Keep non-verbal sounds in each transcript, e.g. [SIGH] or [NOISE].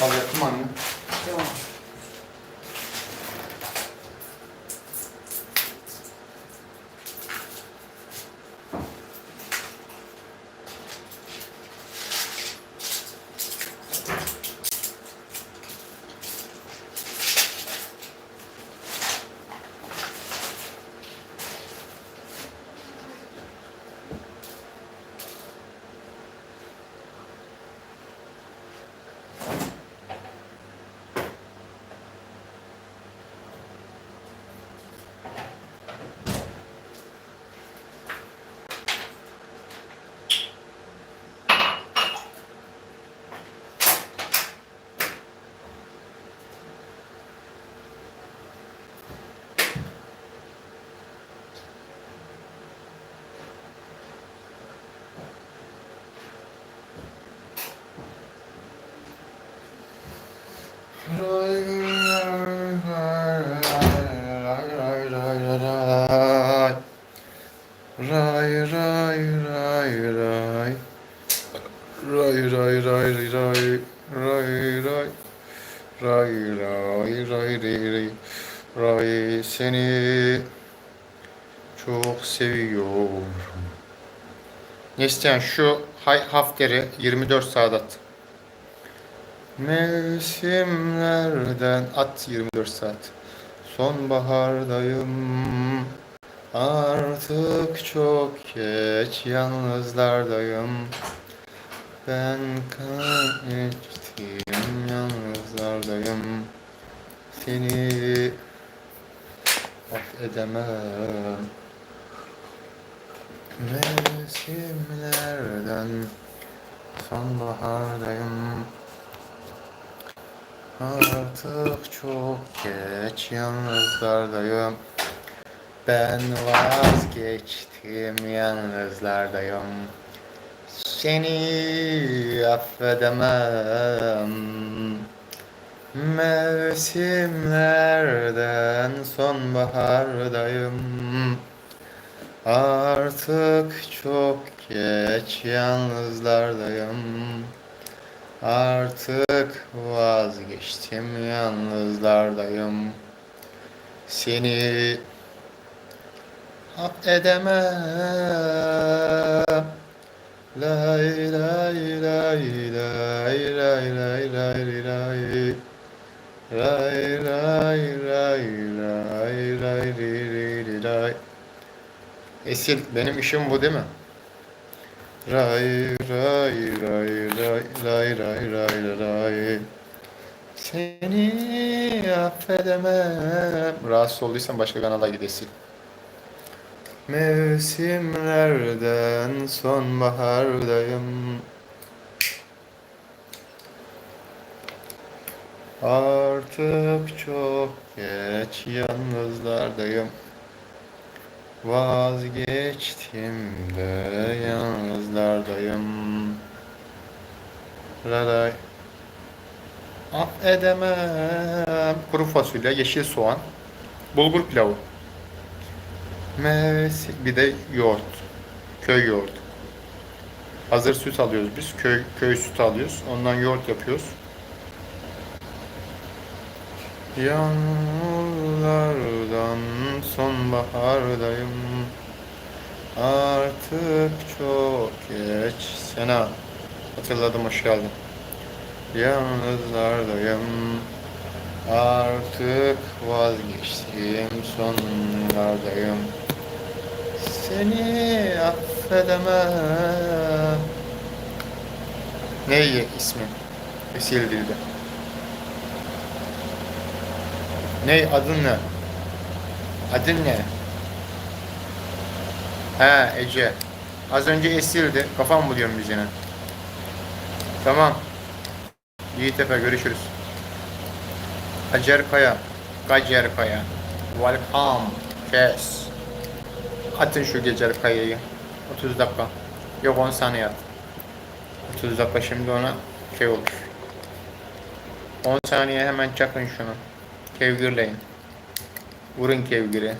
Masal yattı mı anne? Yok. Ray ray ray ray Ray ray ray ray ray Ray ray Ray ray ray ray ray Ray seni çok seviyorum. Neslihan şu hafteri 24 saat at. Mevsimlerden at 24 saat. Sonbahardayım. Artık çok geç yalnızlardayım. Ben kan içtim yalnızlardayım. Seni affedemem. Mevsimlerden sonbahardayım. Artık çok geç yalnızlardayım. Ben vazgeçtim yalnızlardayım. Seni affedemem. Mevsimlerden sonbahardayım. Artık çok geç yalnızlardayım. Artık vazgeçtim yalnızlardayım. Seni affedemem. Lay lay lay lay lay lay lay lay. Ray Esil benim işim bu değil mi? Ray ray ray ray ray ray ray ray. Seni affedemem. Rahatsız olduysan başka kanala gidesin Mevsimlerden sonbahardayım. Artık çok geç yalnızlardayım Vazgeçtim de yalnızlardayım Raray Affedemem Kuru fasulye, yeşil soğan Bulgur pilavı Mevsim bir de yoğurt Köy yoğurdu. Hazır süt alıyoruz biz köy, köy sütü alıyoruz ondan yoğurt yapıyoruz Yağmurlardan sonbahardayım. Artık çok geç. Sena Hatırladım hoş geldin. Yalnızlardayım. Artık vazgeçtim sonlardayım Seni affedemem. Ne ismi? Vesil dilde Ne adın ne? Adın ne? He Ece. Az önce Esil'di. Kafam buluyorum yüzüne. Tamam. Yiğit Efe görüşürüz. Hacer Kaya. Gacer Kaya. Welcome. Kes. Atın şu Gecer Kaya'yı. 30 dakika. Yok 10 saniye at. 30 dakika şimdi ona şey olur. 10 saniye hemen çakın şunu. Kevgirleyin. Vurun kevgiri.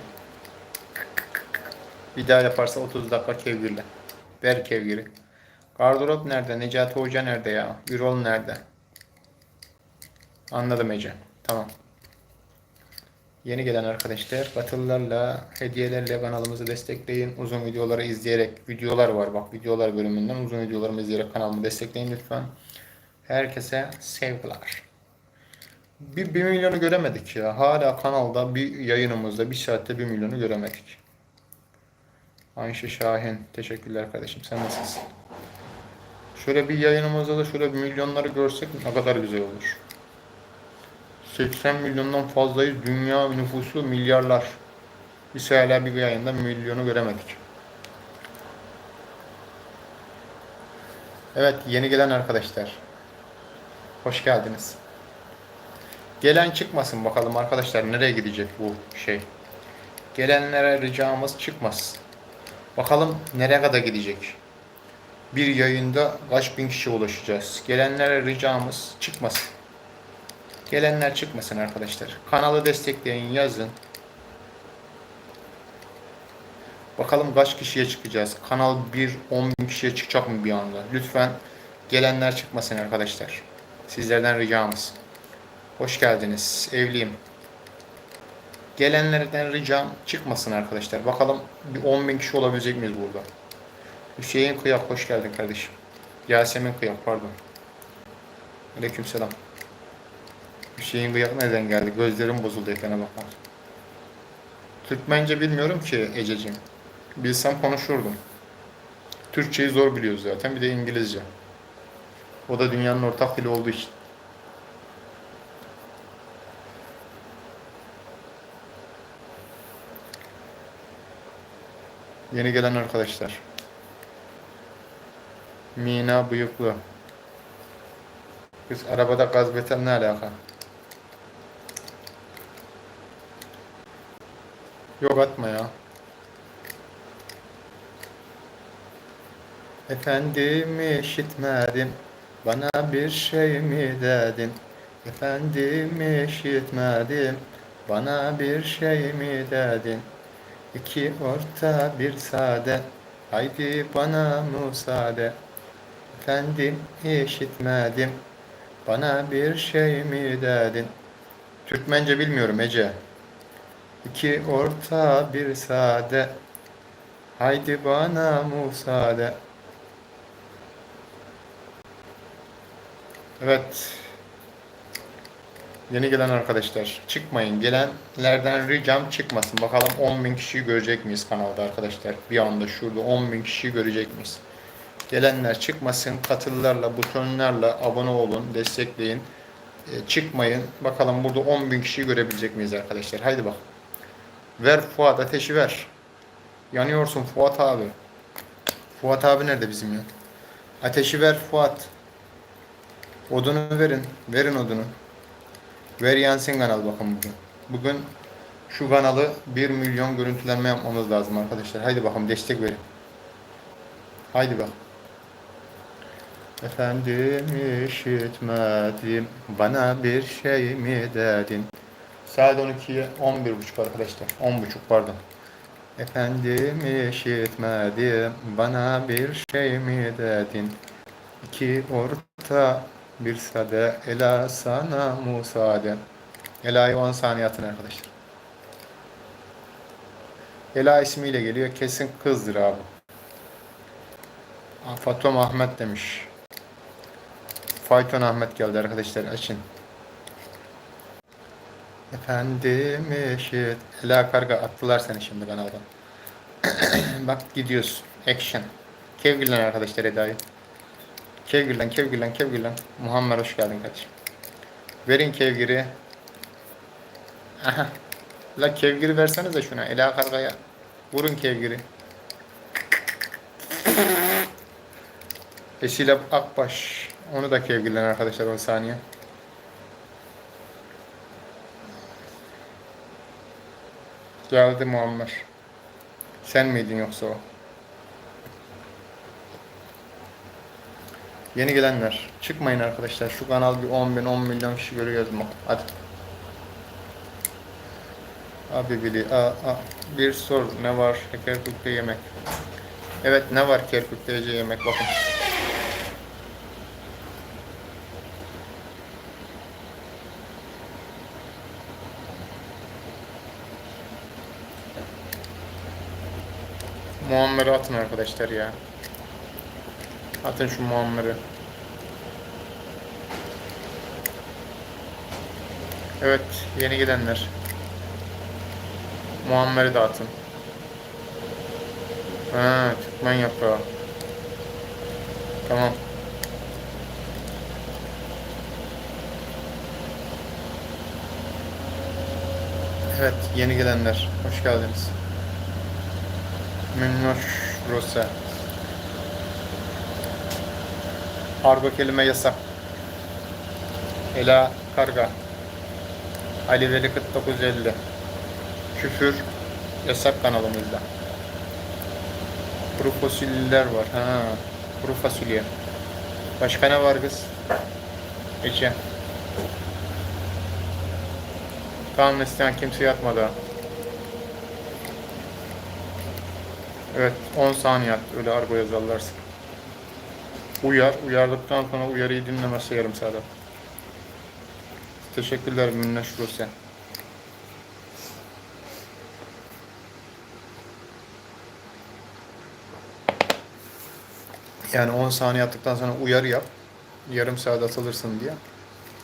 Bir daha yaparsa 30 dakika kevgirle. Ver kevgiri. Gardırop nerede? Necati Hoca nerede ya? Ürol nerede? Anladım Ece. Tamam. Yeni gelen arkadaşlar katıllarla, hediyelerle kanalımızı destekleyin. Uzun videoları izleyerek, videolar var bak videolar bölümünden uzun videolarımı izleyerek kanalımı destekleyin lütfen. Herkese sevgiler. Bir, bir milyonu göremedik ya. Hala kanalda bir yayınımızda bir saatte bir milyonu göremedik. Ayşe Şahin. Teşekkürler kardeşim. Sen nasılsın? Şöyle bir yayınımızda da şöyle bir milyonları görsek ne kadar güzel olur. 80 milyondan fazlayız. Dünya nüfusu milyarlar. Biz hala bir yayında milyonu göremedik. Evet yeni gelen arkadaşlar. Hoş geldiniz. Gelen çıkmasın bakalım arkadaşlar nereye gidecek bu şey. Gelenlere ricamız çıkmasın. Bakalım nereye kadar gidecek. Bir yayında kaç bin kişi ulaşacağız. Gelenlere ricamız çıkmasın. Gelenler çıkmasın arkadaşlar. Kanalı destekleyin yazın. Bakalım kaç kişiye çıkacağız. Kanal 1 10 bin kişiye çıkacak mı bir anda? Lütfen gelenler çıkmasın arkadaşlar. Sizlerden ricamız. Hoş geldiniz. Evliyim. Gelenlerden ricam çıkmasın arkadaşlar. Bakalım bir 10 bin kişi olabilecek miyiz burada? Hüseyin Kıyak hoş geldin kardeşim. Yasemin Kıyak pardon. Aleykümselam. Hüseyin Kıyak neden geldi? Gözlerim bozuldu ekrana bakmak. Türkmence bilmiyorum ki Ececiğim. Bilsem konuşurdum. Türkçeyi zor biliyoruz zaten. Bir de İngilizce. O da dünyanın ortak dili olduğu için. Yeni gelen arkadaşlar. Mina bıyıklı. Kız arabada gaz betel ne alaka? Yok atma ya. Efendim işitmedim. Bana bir şey mi dedin? Efendim işitmedim. Bana bir şey mi dedin? İki orta bir sade. Haydi bana müsaade. Efendim işitmedim. Bana bir şey mi dedin? Türkmence bilmiyorum Ece. İki orta bir sade. Haydi bana müsaade. Evet. Yeni gelen arkadaşlar çıkmayın. Gelenlerden ricam çıkmasın. Bakalım 10 bin kişiyi görecek miyiz kanalda arkadaşlar? Bir anda şurada 10 bin kişiyi görecek miyiz? Gelenler çıkmasın. Katılılarla, butonlarla abone olun, destekleyin. E, çıkmayın. Bakalım burada 10 bin kişiyi görebilecek miyiz arkadaşlar? Haydi bak. Ver Fuat ateşi ver. Yanıyorsun Fuat abi. Fuat abi nerede bizim ya? Ateşi ver Fuat. Odunu verin. Verin odunu. Ver yansın kanal bakın bugün. Bugün şu kanalı 1 milyon görüntülenme yapmamız lazım arkadaşlar. Haydi bakalım destek verin. Haydi bak. Efendim işitmedim. Bana bir şey mi dedin? Saat 12'ye 11.30 arkadaşlar. 10.30 pardon. Efendim işitmedim. Bana bir şey mi dedin? İki orta bir sade. Ela sana musade. Ela'yı 10 saniye atın arkadaşlar. Ela ismiyle geliyor. Kesin kızdır abi. Fatom Ahmet demiş. Fayton Ahmet geldi arkadaşlar açın. Efendim eşit. Ela karga attılar seni şimdi kanaldan. [COUGHS] Bak gidiyoruz. Action. Kevgirlen arkadaşlar Eda'yı. Kevgirlen, kevgirlen, kevgirlen. Muhammed hoş geldin kardeşim. Verin kevgiri. Aha. La kevgiri versenize şuna. Ela kargaya. Vurun kevgiri. Esile Akbaş. Onu da kevgirlen arkadaşlar 10 saniye. Geldi Muammer. Sen miydin yoksa o? Yeni gelenler çıkmayın arkadaşlar. Şu kanal bir 10 bin 10 milyon kişi görüyoruz mu? Hadi. Abi bili. A, a. Bir sor ne var? Kerkük'te yemek. Evet ne var Kerkük'te yemek bakın. Muammer atın arkadaşlar ya. Atın şu Muammer'i. Evet, yeni gelenler. Muammer'i de atın. Ha, Türkmen yaprağı. Tamam. Evet, yeni gelenler. Hoş geldiniz. Minnoş Rosa. Argo kelime yasak. Ela Karga. Ali Veli 4950. Küfür yasak kanalımızda. Kuru fasulyeler var. Ha, kuru fasulye. Başka ne var kız? Ece. Tamam isteyen kimse yatmadı. Evet 10 saniye. Öyle argo yazarlarsın. Uyar. Uyardıktan sonra uyarıyı dinlemezse yarım saat at. Teşekkürler Minneş Rusya. Yani 10 saniye attıktan sonra uyarı yap. Yarım saat atılırsın diye.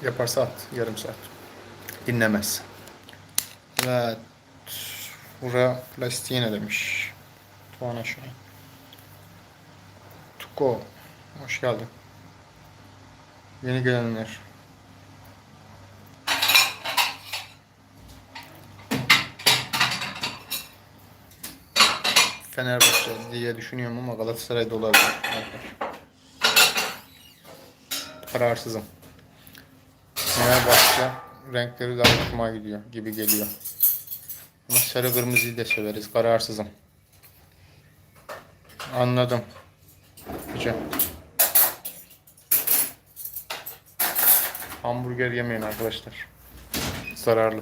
Yaparsa at yarım saat. Dinlemez. Evet. Bura plastiği ne demiş? Tuğan aşağı. Tuko. Hoş geldin. Yeni gelenler. Fenerbahçe diye düşünüyorum ama Galatasaray'da olabilir. Kararsızım. Fenerbahçe renkleri daha hoşuma gidiyor gibi geliyor. Ama sarı kırmızıyı da severiz. Kararsızım. Anladım. Güzel. Hamburger yemeyin arkadaşlar. Zararlı.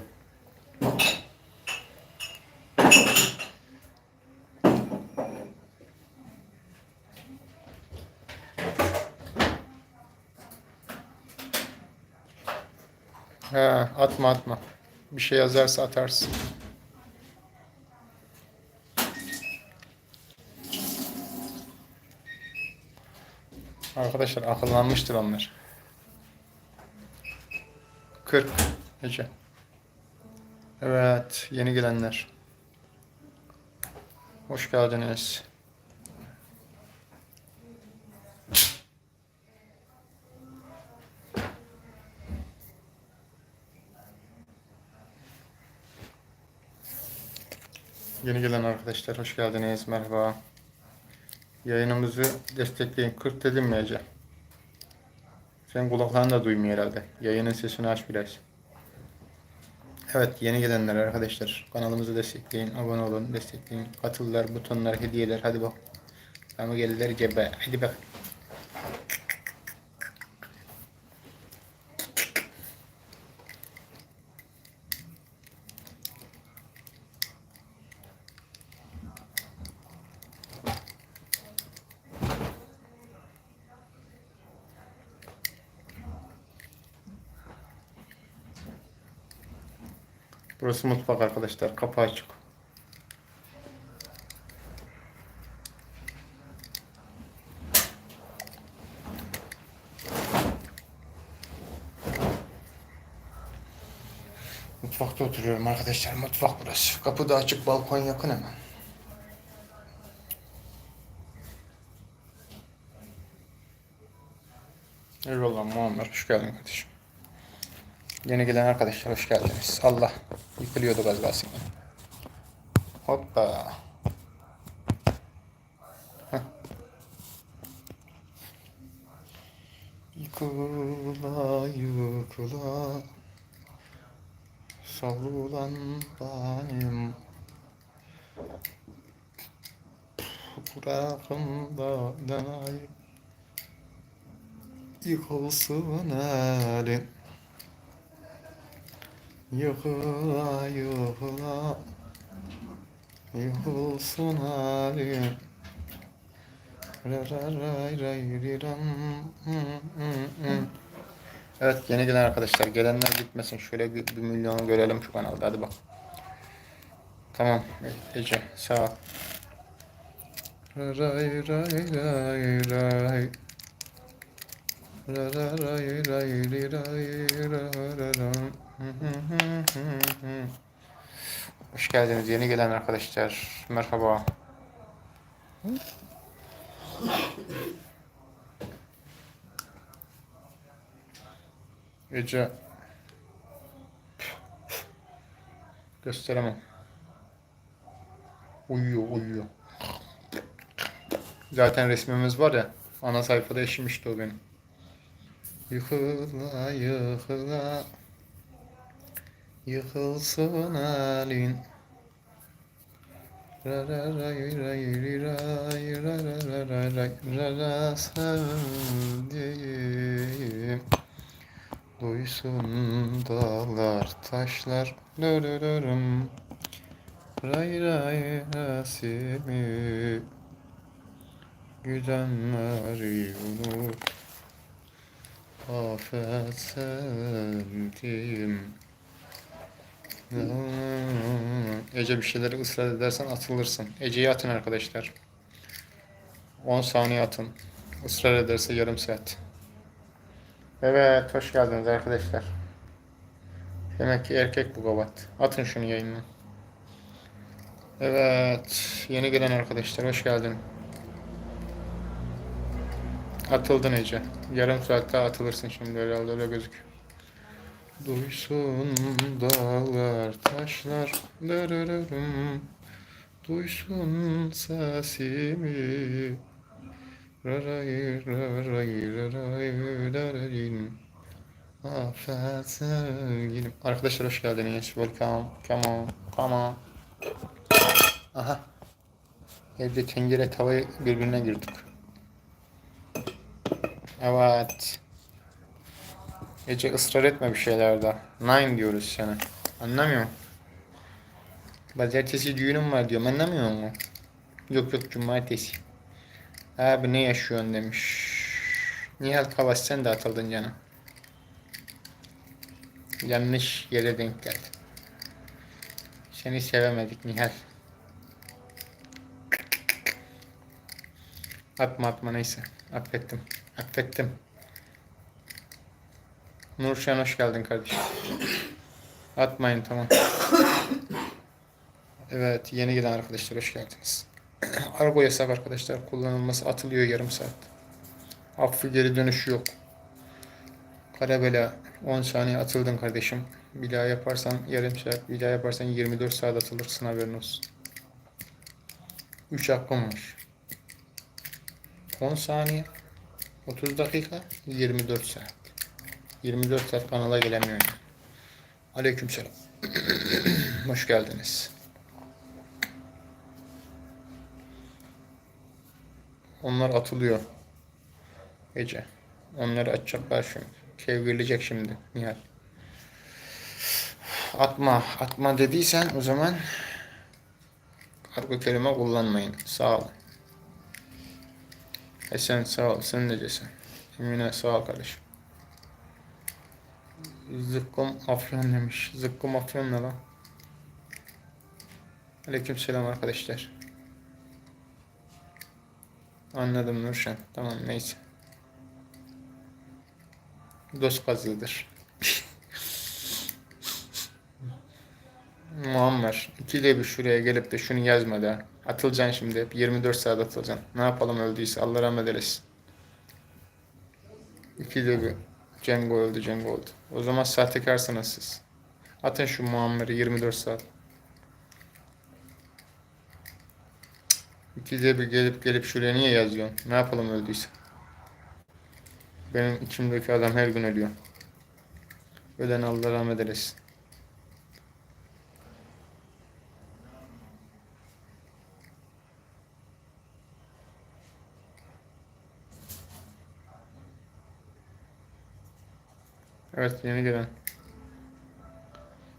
He, atma atma. Bir şey yazarsa atarsın. Arkadaşlar akıllanmıştır onlar. 40 Ece. Evet, yeni gelenler. Hoş geldiniz. Yeni gelen arkadaşlar hoş geldiniz. Merhaba. Yayınımızı destekleyin. 40 dedim mi Ece? Sen kulaklarını da duymuyor herhalde. Yayının sesini aç biraz. Evet yeni gelenler arkadaşlar. Kanalımızı destekleyin. Abone olun. Destekleyin. Katıllar, butonlar, hediyeler. Hadi bak. Ama geldiler cebe. Hadi bak. Burası mutfak arkadaşlar. Kapı açık. Mutfakta oturuyorum arkadaşlar. Mutfak burası. Kapı da açık. Balkon yakın hemen. Eyvallah Muammer. Hoş geldin kardeşim. Yeni gelen arkadaşlar hoş geldiniz. Allah yıkılıyordu gaz kalsın. Hoppa. Yıkıla yıkıla. Savrulan benim. Bırakımda denay Yıkılsın elin Yıkıla yıkıla Yıkılsın halim. Hı, hı, hı. Evet yeni gelen arkadaşlar gelenler gitmesin şöyle bir, bir milyonu görelim şu kanalda hadi bak. Tamam Ece sağ ol. Hoş geldiniz yeni gelen arkadaşlar. Merhaba. Ece gösteremem. Uyuyor uyuyor. Zaten resmimiz var ya ana sayfada eşimişti o benim. Yıkıla yıkıla Yıkılsın halin. Ra ra ray ray ri ray ra ra ra ra ray ra ra sevdiğim. Duysun dağlar taşlar. Dörürüm Ray ray rasimi Güdenleri unut Afet Ece bir şeyleri ısrar edersen atılırsın. Ece'yi atın arkadaşlar. 10 saniye atın. Israr ederse yarım saat. Evet, hoş geldiniz arkadaşlar. Demek ki erkek bu gavat. Atın şunu yayına. Evet, yeni gelen arkadaşlar hoş geldin. Atıldın Ece. Yarım saatte atılırsın şimdi herhalde öyle gözüküyor. Duysun dağlar taşlar dırırırım Duysun sesimi Raray raray raray raray Afet sevgilim Arkadaşlar hoş geldiniz. Welcome. Come on. Come on. Aha. Evde tencere tavayı birbirine girdik. Evet. Ece ısrar etme bir şeylerde. Nine diyoruz sana. Anlamıyor musun? Pazartesi düğünüm var diyorum. Anlamıyor musun? Yok yok cumartesi. Abi ne yaşıyorsun demiş. Nihal Kavaş sen de atıldın canım. Yanlış yere denk geldi. Seni sevemedik Nihal. Atma atma neyse. Affettim. Affettim. Nurşen hoş geldin kardeşim. Atmayın tamam. Evet yeni gelen arkadaşlar hoş geldiniz. [CLEARS THROAT] Argo yasak arkadaşlar kullanılması atılıyor yarım saat. Affı geri dönüşü yok. Karabela 10 saniye atıldın kardeşim. Bir daha yaparsan yarım saat, bir daha yaparsan 24 saat atılırsın haberin olsun. 3 hakkım var. 10 saniye, 30 dakika, 24 saat. 24 saat kanala gelemiyor. Yani. Aleykümselam. [CLEARS THROAT] Hoş geldiniz. Onlar atılıyor. Gece. Onları açacaklar şimdi. Kevgirleyecek şimdi Nihal. Atma, atma dediysen o zaman kargo kelime kullanmayın. Sağ ol. Esen sağ ol. Sen necesin? Emine sağ ol kardeşim. Zıkkım afyon demiş. Zıkkım afyon ne lan? Aleyküm selam arkadaşlar. Anladım Nurşen. Tamam neyse. Dost kazıdır. [LAUGHS] Muammer. İkide bir şuraya gelip de şunu yazma da. Atılacaksın şimdi hep. 24 saat atılacaksın. Ne yapalım öldüyse. Allah rahmet eylesin. İkide bir. Cengo öldü, Cengo öldü. O zaman sahtekarsınız siz. Atın şu Muammer'i 24 saat. İkide bir gelip gelip şuraya niye yazıyorsun? Ne yapalım öldüyse? Benim içimdeki adam her gün ölüyor. Ölen Allah rahmet eylesin. Evet yeni gelen.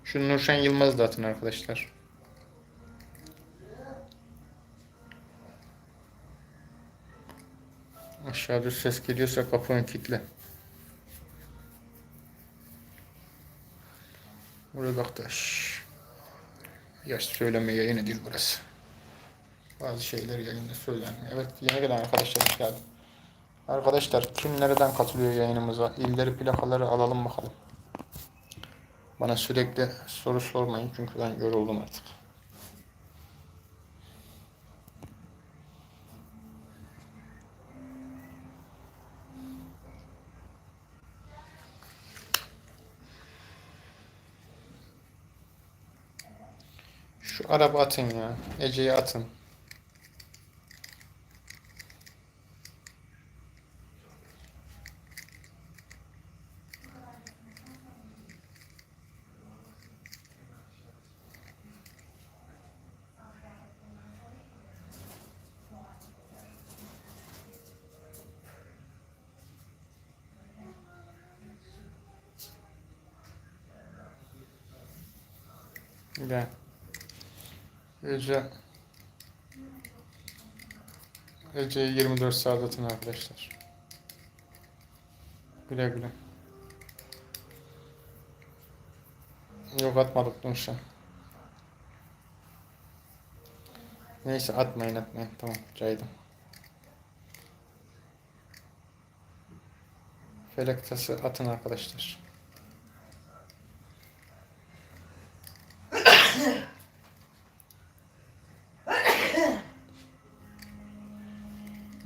Şu Nurşen Yılmaz da atın arkadaşlar. Aşağıda ses geliyorsa kapını kilitle. Burada bak da şşş. Yaş söyleme yayını değil burası. Bazı şeyleri yayında söylenmiyor. Evet yeni gelen arkadaşlar hoş geldin. Arkadaşlar kim nereden katılıyor yayınımıza? İlleri plakaları alalım bakalım. Bana sürekli soru sormayın çünkü ben yoruldum artık. Şu araba atın ya. Ece'ye atın. Gel. Ece Ece'yi 24 saat atın arkadaşlar. Güle güle. Yok atmadık Nurşen. Neyse atmayın atmayın. Tamam caydım. Felek tası atın arkadaşlar.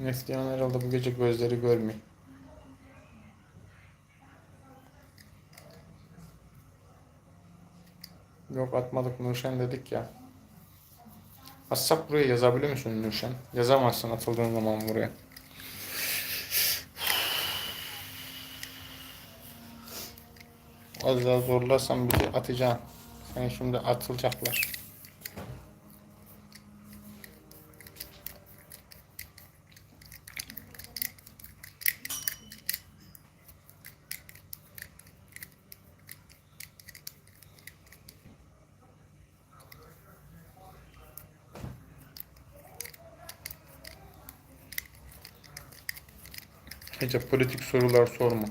Neslihan herhalde bu gece gözleri görmüyor. Yok atmadık Nurşen dedik ya. WhatsApp buraya yazabiliyor musun Nurşen? Yazamazsın atıldığın zaman buraya. Az daha zorlarsan bizi atacaksın. Seni şimdi atılacaklar. Ece politik sorular sorma.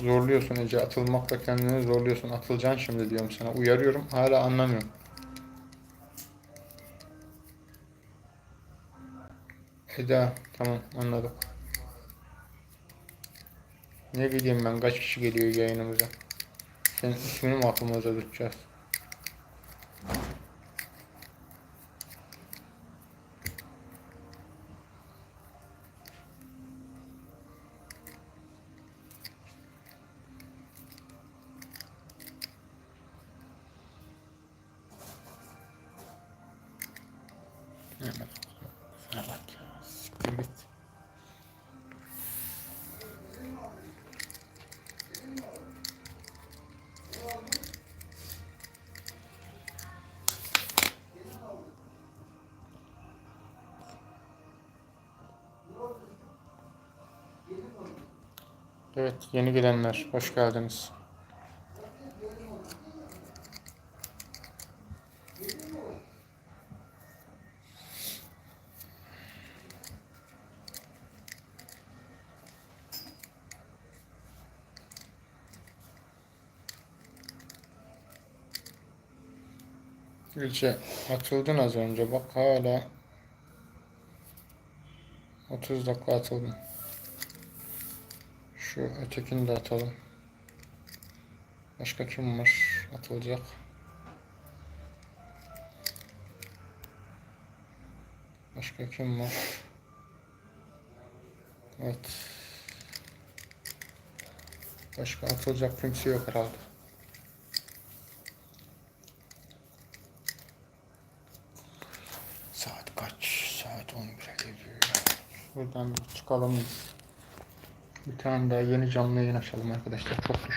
Zorluyorsun Ece. Atılmakla kendini zorluyorsun. Atılacaksın şimdi diyorum sana. Uyarıyorum. Hala anlamıyorum. Eda. Tamam anladım. Ne bileyim ben kaç kişi geliyor yayınımıza. Senin ismini mi aklımıza tutacağız? Evet. Sana bak. Evet, yeni gelenler, hoş geldiniz. Gülçe, atıldın az önce, bak hala 30 dakika atıldın. Şu ötekini de atalım. Başka kim var atılacak? Başka kim var? Evet. Başka atılacak kimse yok herhalde. Saat kaç? Saat 11'e geliyor. Buradan çıkalım. Bir tane daha yeni canlı yayın açalım arkadaşlar. Çok düşük.